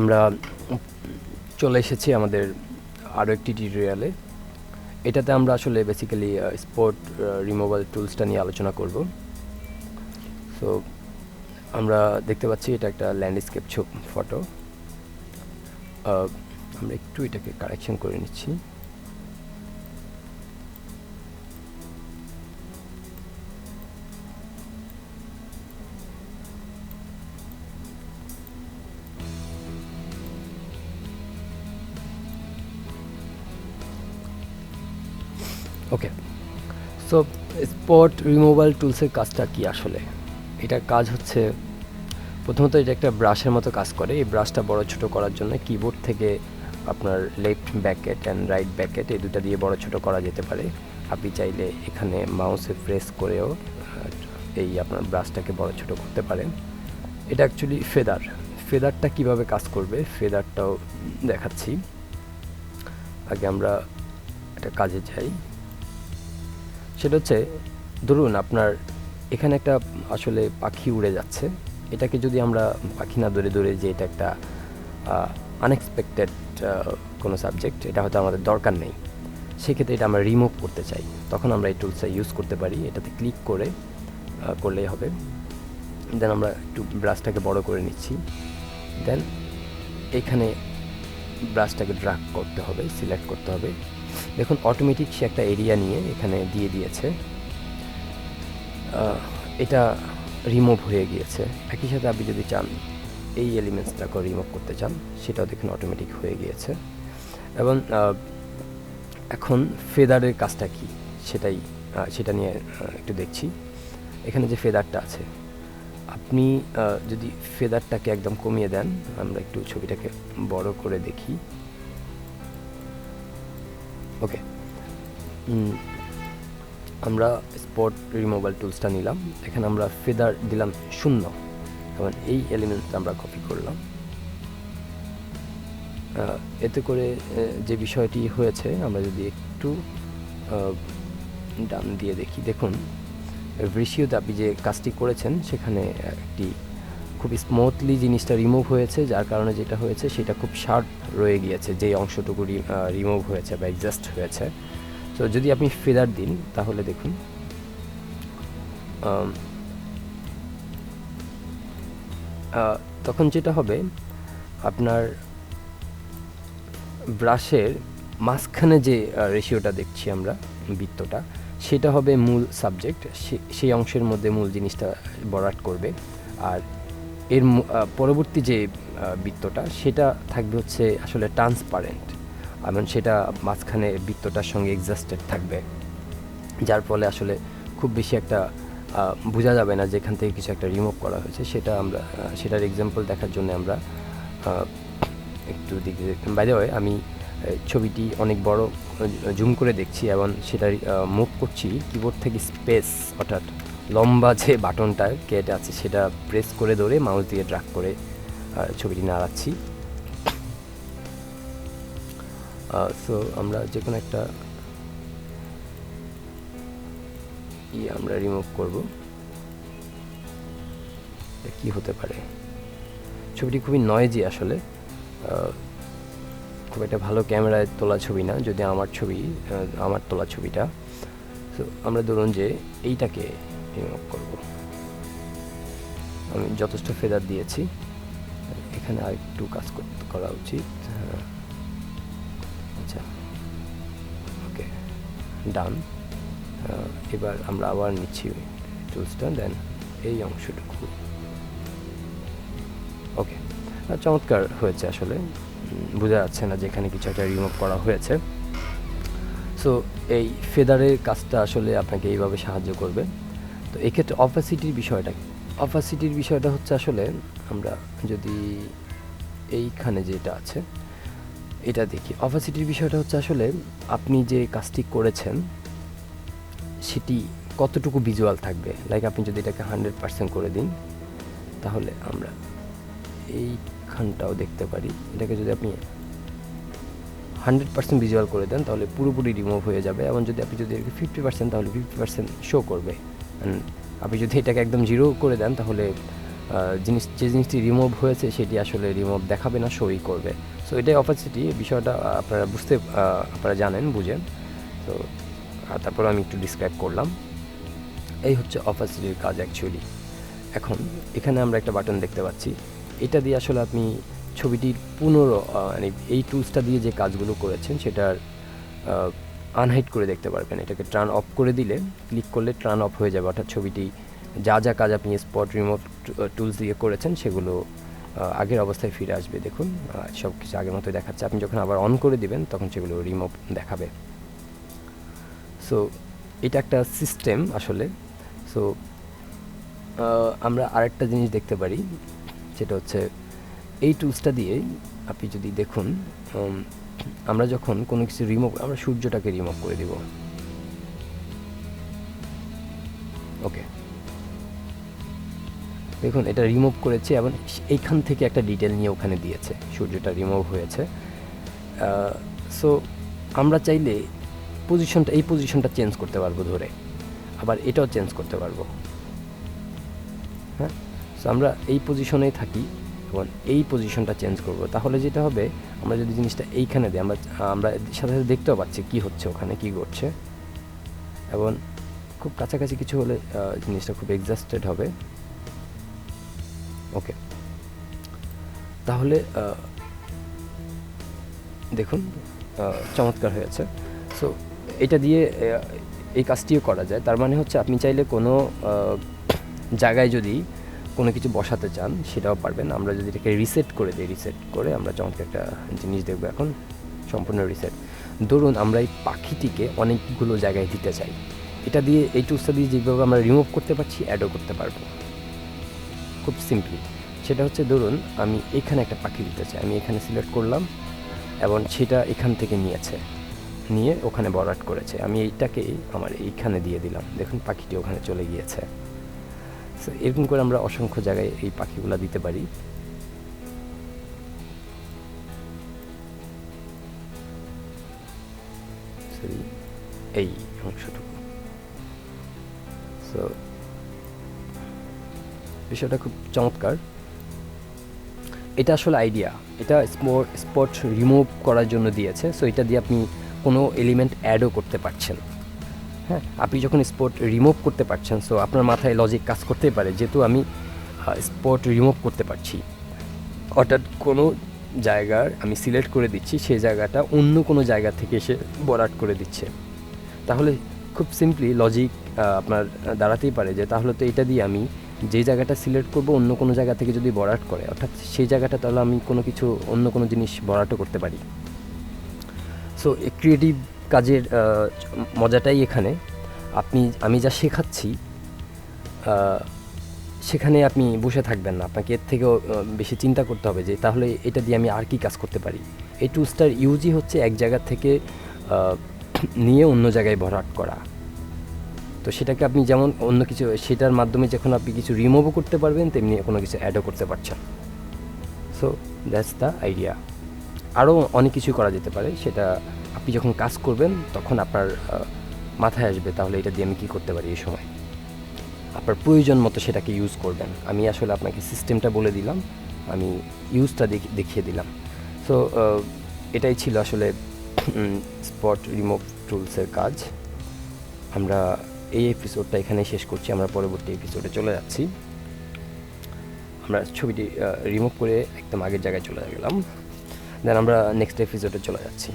আমরা চলে এসেছি আমাদের আরও একটি টিউটোরিয়ালে এটাতে আমরা আসলে বেসিক্যালি স্পোর্ট রিমুভাল টুলসটা নিয়ে আলোচনা করব। সো আমরা দেখতে পাচ্ছি এটা একটা ল্যান্ডস্কেপ ফটো আমরা একটু এটাকে কারেকশন করে নিচ্ছি। ওকে সো স্পট রিমুভাল টুলসের কাজটা কি আসলে? এটার কাজ হচ্ছে, প্রথমত এটা একটা ব্রাশের মতো কাজ করে। এই ব্রাশটা বড় ছোট করার জন্য কিবোর্ড থেকে আপনার left bracket and right bracket এই দুটা দিয়ে বড় ছোট করা যেতে পারে। আপনি চাইলে এখানে মাউসে প্রেস করেও এই আপনার ব্রাশটাকে বড় ছোট করতে পারেন। এটা অ্যাকচুয়ালি ফেদার ফেদারটা কীভাবে কাজ করবে? ফেদারটাও দেখাচ্ছি। আগে আমরা একটা কাজে যাই। সেটা হচ্ছে, ধরুন আপনার এখানে একটা আসলে পাখি উড়ে যাচ্ছে। এটাকে যদি আমরা পাখি না ধরে ধরে যে এটা একটা আনএক্সপেক্টেড কোনো সাবজেক্ট এটা হয়তো আমাদের দরকার নেই। সেক্ষেত্রে এটা আমরা রিমুভ করতে চাই। তখন আমরা এই টুলসটা ইউজ করতে পারি। এটাতে ক্লিক করে করলেই হবে। দেন আমরা একটু ব্রাশটাকে বড় করে নিচ্ছি। দেন এখানে ব্রাশটাকে ড্রাগ করতে হবে সিলেক্ট করতে হবে। দেখুন অটোমেটিক সে একটা এরিয়া নিয়ে এখানে দিয়ে দিয়েছে। এটা রিমুভ হয়ে গিয়েছে। একই সাথে আপনি যদি চান, এই এলিমেন্টসটাকে রিমুভ করতে চান, সেটাও দেখুন অটোমেটিক হয়ে গিয়েছে। এবং এখন ফেদারের কাজটা কি, সেটাই সেটা নিয়ে একটু দেখছি। এখানে যে ফেদারটা আছে, আপনি যদি ফেদারটাকে একদম কমিয়ে দেন, আমরা একটু ছবিটাকে বড় করে দেখি। ওকে আমরা স্পট রিমুভাল টুলসটা নিলাম। এখানে আমরা ফেদার দিলাম শূন্য। এবং এই এলিমেন্টটা আমরা কপি করলাম। এতে করে যে বিষয়টি হয়েছে, আমরা যদি একটু ডান দিয়ে দেখি। দেখুন রেশিওতে আপনি যে কাজটি করেছেন, সেখানে একটি খুব স্মুথলি জিনিসটা রিমুভ হয়েছে, যার কারণে যেটা হয়েছে সেটা খুব শার্প রয়ে গিয়েছে যে অংশটুকু রিমুভ হয়েছে বা অ্যাডজাস্ট হয়েছে। তো যদি আপনি ফেদার দিন, তাহলে দেখুন তখন যেটা হবে, আপনার ব্রাশের মাঝখানে যে রেশিওটা দেখছি আমরা, বৃত্তটা, সেটা হবে মূল সাবজেক্ট সেই অংশের মধ্যে মূল জিনিসটা বরাট করবে। আর এর পরবর্তী যে বৃত্তটা, সেটা থাকবে হচ্ছে আসলে ট্রান্সপারেন্ট এবং সেটা মাঝখানে বৃত্তটার সঙ্গে এক্সাস্টেড থাকবে। যার ফলে আসলে খুব বেশি একটা বোঝা যাবে না যেখান থেকে কিছু একটা রিমুভ করা হয়েছে। সেটা আমরা সেটার এক্সাম্পল দেখার জন্য আমরা একটু দিকে বাইরে হয় আমি ছবিটি অনেক বড় জুম করে দেখছি এবং সেটা মুভ করছি কিবোর্ড থেকে স্পেস অর্থাৎ লম্বা যে বাটনটা কেটে আছে, সেটা প্রেস করে ধরে মাউস দিয়ে ড্রাগ করে ছবিটি নাড়াচ্ছি। সো আমরা যে কোনো একটা ই আমরা রিমুভ করব। কি হতে পারে? ছবিটি খুবই নয়েজি আসলে। খুব একটা ভালো ক্যামেরায় তোলা ছবি না, যদি আমার ছবি আমার তোলা ছবিটা। তো আমরা ধরুন যে এইটাকে রিমুভ করব। আমি যথেষ্ট ফেদার দিয়েছি। এখানে আর একটু কাজ করা উচিত। আচ্ছা। ওকে, ডান। এবার আমরা আবার নিচ্ছি টুলসটা, দেন এই অংশটুকু। ওকে চমৎকার হয়েছে আসলে। বোঝা যাচ্ছে না যেখানে কিছু একটা রিমুভ করা হয়েছে। সো এই ফেদারের কাজটা আসলে আপনাকে এইভাবে সাহায্য করবে। তো এক্ষেত্রে অপাসিটির বিষয়টা অপাসিটির বিষয়টা হচ্ছে আসলে আমরা যদি এইখানে যেটা আছে, এটা দেখি। অপাসিটির বিষয়টা হচ্ছে আসলে আপনি যে কাজটি করেছেন, সেটি কতটুকু ভিজুয়াল থাকবে? লাইক আপনি যদি এটাকে হান্ড্রেড পার্সেন্ট করে দিন, তাহলে আমরা এইখানটাও দেখতে পারি। এটাকে যদি আপনি হান্ড্রেড পার্সেন্ট ভিজুয়াল করে দেন, তাহলে পুরোপুরি রিমুভ হয়ে যাবে। এবং যদি আপনি যদি ফিফটি পার্সেন্ট তাহলে ফিফটি পার্সেন্ট শো করবে। আপনি যদি এটাকে একদম জিরো করে দেন, তাহলে জিনিস, যে জিনিসটি রিমুভ হয়েছে, সেটি আসলে রিমুভ দেখাবে না শোই করবে। সো এটাই অপারচুনিটি বিষয়টা আপনারা বুঝতে আপনারা জানেন, বুঝেন। তো তারপর আমি একটু ডিসক্রাইব করলাম। এই হচ্ছে অপারচুনিটির কাজ অ্যাকচুয়ালি এখন, এখানে আমরা একটা বাটন দেখতে পাচ্ছি। এটা দিয়ে আসলে আপনি ছবিটির পুনর মানে এই টুলসটা দিয়ে যে কাজগুলো করেছেন, সেটার আনহাইড করে দেখতে পারবেন। এটাকে টার্ন অফ করে দিলে ক্লিক করলে টার্ন অফ হয়ে যাবে। অর্থাৎ ছবিটি যা যা কাজ আপনি স্পট রিমোট টুলস দিয়ে করেছেন, সেগুলো আগের অবস্থায় ফিরে আসবে। দেখুন সব কিছু আগের মতোই দেখাচ্ছে। আপনি যখন আবার অন করে দিবেন, তখন সেগুলো রিমুভ দেখাবে। সো এটা একটা সিস্টেম আসলে। সো আমরা আরেকটা জিনিস দেখতে পারি। সেটা হচ্ছে, এই টুলসটা দিয়েই আপনি যদি দেখুন আমরা যখন কোনো কিছু রিমুভ আমরা সূর্যটাকে রিমুভ করে দিব। ওকে দেখুন, এটা রিমুভ করেছে এবং এইখান থেকে একটা ডিটেল নিয়ে ওখানে দিয়েছে, সূর্যটা রিমুভ হয়েছে। সো আমরা চাইলে পজিশনটা এই পজিশনটা চেঞ্জ করতে পারব ধরে। আবার এটাও চেঞ্জ করতে পারব। হ্যাঁ? সো আমরা এই পজিশনেই থাকি। এবং এই পজিশনটা চেঞ্জ করব। তাহলে যেটা হবে, আমরা যদি জিনিসটা এইখানে দিই, আমরা আমরা সাথে সাথে দেখতেও পাচ্ছি কি হচ্ছে ওখানে, কি ঘটছে। এবং খুব কাছাকাছি কিছু হলে জিনিসটা খুব এক্সাস্টেড হবে। ওকে তাহলে দেখুন চমৎকার হয়েছে সো এটা দিয়ে এই কাজটিও করা যায়। তার মানে হচ্ছে আপনি চাইলে কোনো জায়গায় যদি কোনো কিছু বসাতে চান, সেটাও পারবেন। আমরা যদি এটাকে রিসেট করে দিই রিসেট করে আমরা চমৎকার একটা জিনিস দেখব এখন, সম্পূর্ণ রিসেট ধরুন আমরা এই পাখিটিকে অনেকগুলো জায়গায় দিতে চাই। এটা দিয়ে, এই টুলসটা দিয়ে যেভাবে আমরা রিমুভ করতে পারছি অ্যাডও করতে পারব। খুব সিম্পলি সেটা হচ্ছে ধরুন, আমি এখানে একটা পাখি দিতে চাই। আমি এখানে সিলেক্ট করলাম এবং সেটা এখান থেকে নিয়েছে। নিয়ে ওখানে বরাট করেছে। আমি এইটাকে আমার এইখানে দিয়ে দিলাম। দেখুন, পাখিটি ওখানে চলে গিয়েছে। এরকম করে আমরা অসংখ্য জায়গায় এই পাখিগুলো দিতে পারি। এই অংশটুকু। সো বিষয়টা খুব চমৎকার। এটা আসলে আইডিয়া এটা স্পট রিমুভ করার জন্য দিয়েছে। সো এটা দিয়ে আপনি কোনো এলিমেন্ট অ্যাডও করতে পারছেন। হ্যাঁ আপনি যখন স্পট রিমুভ করতে পারছেন সো আপনার মাথায় লজিক কাজ করতেই পারে, যেহেতু আমি স্পট রিমুভ করতে পারছি। অর্থাৎ কোনো জায়গার আমি সিলেক্ট করে দিচ্ছি, সেই জায়গাটা অন্য কোনো জায়গা থেকে এসে বরাট করে দিচ্ছে। তাহলে খুব সিম্পলি লজিক আপনার দাঁড়াতেই পারে যে তাহলে তো এটা দিয়ে আমি যে জায়গাটা সিলেক্ট করব, অন্য কোনো জায়গা থেকে যদি বরাট করে, অর্থাৎ সেই জায়গাটা তাহলে আমি কোনো কিছু অন্য কোনো জিনিস বরাটও করতে পারি। সো ক্রিয়েটিভ কাজের মজাটাই এখানে। আপনি, আমি যা শেখাচ্ছি সেখানে আপনি বসে থাকবেন না। আপনাকে এর থেকেও বেশি চিন্তা করতে হবে যে, তাহলে এটা দিয়ে আমি আর কি কাজ করতে পারি? এই টুলসটার ইউজই হচ্ছে এক জায়গা থেকে নিয়ে অন্য জায়গায় ভরাট করা। তো সেটাকে আপনি যেমন অন্য কিছু, সেটার মাধ্যমে যখন আপনি কিছু রিমুভও করতে পারবেন, তেমনি কোনো কিছু অ্যাডও করতে পারছেন। সো দ্যাটস দ্য আইডিয়া আরও অনেক কিছু করা যেতে পারে। সেটা আপনি যখন কাজ করবেন, তখন আপনার মাথায় আসবে, তাহলে এটা দিয়ে আমি কী করতে পারি এই সময়? আপনার প্রয়োজন মতো সেটাকে ইউজ করবেন। আমি আসলে আপনাকে সিস্টেমটা বলে দিলাম, আমি ইউজটা দেখিয়ে দিলাম। সো এটাই ছিল আসলে স্পট রিমুভ টুলসের কাজ। আমরা এই এপিসোডটা এখানে শেষ করছি, আমরা পরবর্তী এপিসোডে চলে যাচ্ছি। আমরা ছবিটি রিমুভ করে একদম আগের জায়গায় চলে গেলাম। দেন আমরা নেক্সট এপিসোডে চলে যাচ্ছি।